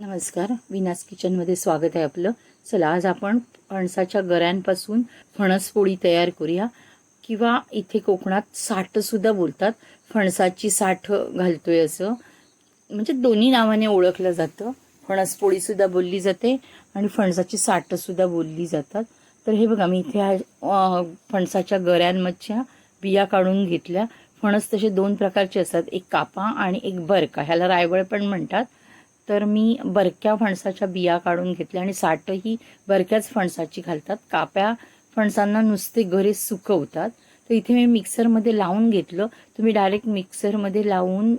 नमस्कार विनास किचनमध्ये स्वागत आहे आपलं. चला आज आपण फणसाच्या गऱ्यांपासून फणसपोळी तयार करूया. किंवा इथे कोकणात साठसुद्धा बोलतात. फणसाची साठ घालतोय असं. म्हणजे दोन्ही नावाने ओळखलं जातं. फणसपोळीसुद्धा बोलली जाते आणि फणसाची साठसुद्धा बोलली जातात. तर हे बघा मी इथे फणसाच्या गऱ्यांमधच्या बिया काढून घेतल्या. फणस तसे दोन प्रकारचे असतात. एक कापा आणि एक बरका. ह्याला रायवळ पण म्हणतात. तर मी बरक्या फणसाच्या बिया काढून घेतल्या आणि साठही बरक्याच फणसाची घालतात. काप्या फणसांना नुसते घरे सुकवतात. तर इथे मी मिक्सरमध्ये लावून घेतलं. तुम्ही डायरेक्ट मिक्सरमध्ये लावून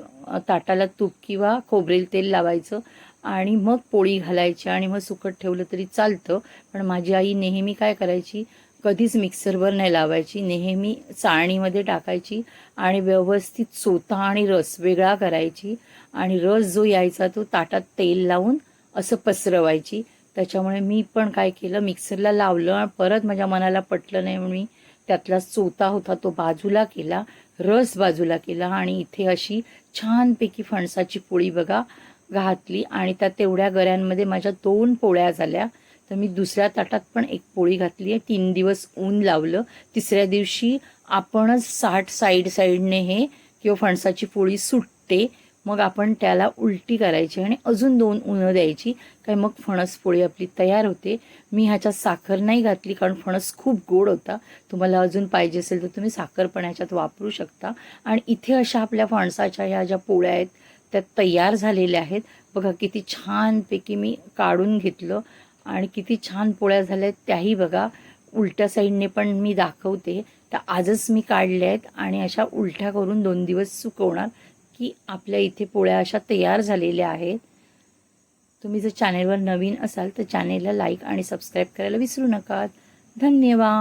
ताटाला तूप किंवा खोबरेल तेल लावायचं आणि मग पोळी घालायची आणि मग सुकट ठेवलं तरी चालतं. पण माझी आई नेहमी काय करायची कधीच मिक्सरवर नाही लावायची. नेहमी चाळणीमध्ये टाकायची आणि व्यवस्थित सोता आणि रस वेगळा करायची आणि रस जो यायचा तो ताटात तेल लावून असं पसरवायची. त्याच्यामुळे मी पण काय केलं मिक्सरला लावलं आणि परत माझ्या मनाला पटलं नाही म्हणून मी त्यातला चोता होता तो बाजूला केला रस बाजूला केला आणि इथे अशी छानपैकी फणसाची पोळी बघा घातली आणि त्या तेवढ्या गऱ्यांमध्ये माझ्या दोन पोळ्या झाल्या. तर मी दुसऱ्या ताटात पण एक पोळी घातली आहे. तीन दिवस ऊन लावलं. तिसऱ्या दिवशी आपणच साठ साईड साईडने हे किंवा फणसाची पोळी सुटते. मग आपण त्याला उलटी करायची आणि अजून दोन उन्हं द्यायची. काय मग फणस पोळी आपली तयार होते. मी ह्याच्यात साखर नाही घातली कारण फणस खूप गोड होता. तुम्हाला अजून पाहिजे असेल तर तुम्ही साखर पण ह्याच्यात वापरू शकता. आणि इथे अशा आपल्या फणसाच्या ह्या ज्या पोळ्या आहेत त्या तयार झालेल्या आहेत. बघा किती छानपैकी मी काढून घेतलं. आणि किती छान पोळ्या झाल्या आहेत त्याही बघा. उलट्या साईडने पण मी दाखवते. तर आजच मी काढल्या आहेत आणि अशा उलट्या करून दोन दिवस सुकवणार की आपल्या इथे पोळ्या अशा तयार झालेल्या आहेत. तुम्ही जर चॅनेलवर नवीन असाल तर चॅनेलला लाईक आणि सबस्क्राईब करायला विसरू नका. धन्यवाद.